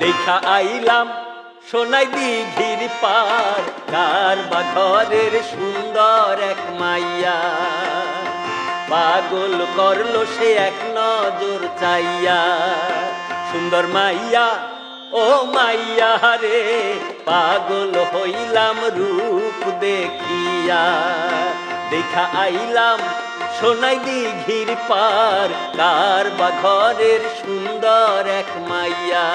দেখা আইলাম সোনাই দিঘির পার কার বা ঘরের সুন্দর এক মাইয়া। পাগল করল সে এক নজর চাইয়া, সুন্দর মাইয়া, ও মাইয়া রে, পাগল হইলাম রূপ দেখিয়া। দেখা আইলাম সোনাই দিঘির পার কার বা ঘরের সুন্দর এক মাইয়া।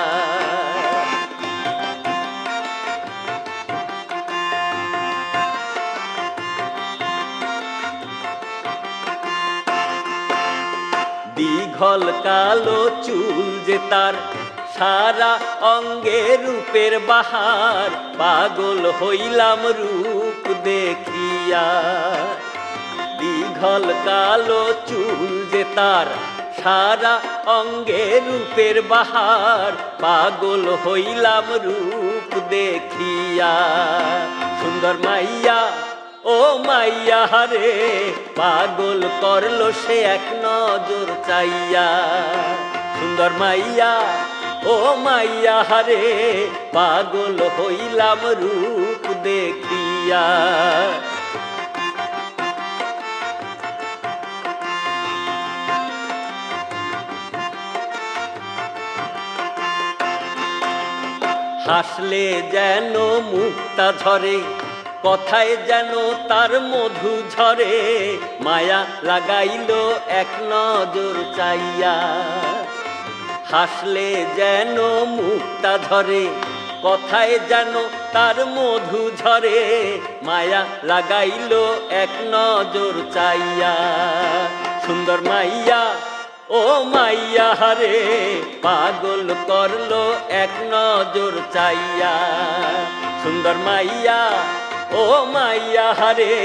দীঘল কালো চুল যে তার, সারা অঙ্গে রূপের বাহার, পাগল হইলাম রূপ দেখিয়া। দীঘল কালো চুল যে তার, সারা অঙ্গে রূপের বাহার। পাগল হইলাম রূপ দেখিয়া, সুন্দর মাইয়া, ও মাইয়া হারে। পাগল করল সে এক নজর চাইয়া, সুন্দর মাইয়া, ও মাইয়া হারে। পাগল হইলাম রূপ দেখিয়া হাসলে যেন মুক্তা ঝরে, কথায় যেন তার মধু ঝরে, মায়া লাগাইল এক নজর চাইয়া। হাসলে যেন মুক্তা ঝরে, কথায় যেন তার মধু ঝরে, মায়া লাগাইল এক নজর চাইয়া। সুন্দর মাইয়া ও মাইয়া হারে পাগল করল এক নজর চাইয়া। সুন্দর মাইয়া, ও মাইয়া হারে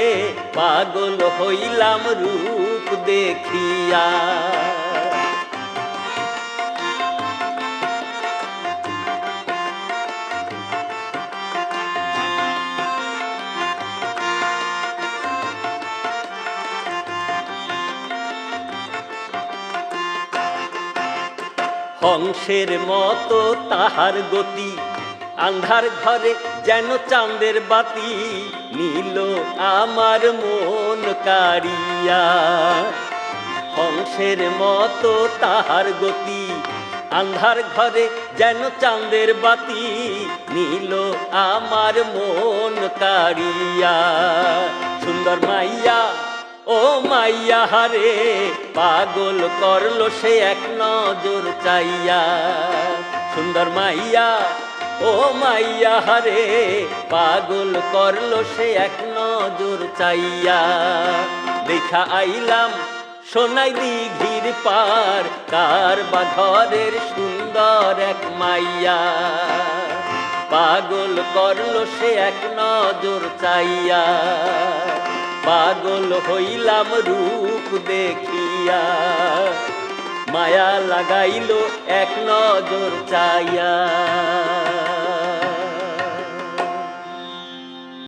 পাগল হইলাম রূপ দেখিয়া। হংসের মতো তাহার গতি। আন্ধার ঘরে যেন চাঁদের বাতি নীল আমার মন কারিয়া হংসের মতো তাহার গতি, আন্ধার ঘরে যেন চাঁদের বাতি নীল আমার মন কারিয়া সুন্দর মাইয়া ও মাইয়া, হারে, পাগল করল সে এক নজর চাইয়া। সুন্দর মাইয়া, ও মাইয়া, হারে, পাগল করল সে এক নজর চাইয়া। দেখা আইলাম সোনাই দিঘির পার কার বা ঘরের সুন্দর এক মাইয়া। পাগল করল সে এক নজর চাইয়া। পাগল হইলাম রূপ দেখিয়া। মায়া লাগাইল এক নজর চাইয়া।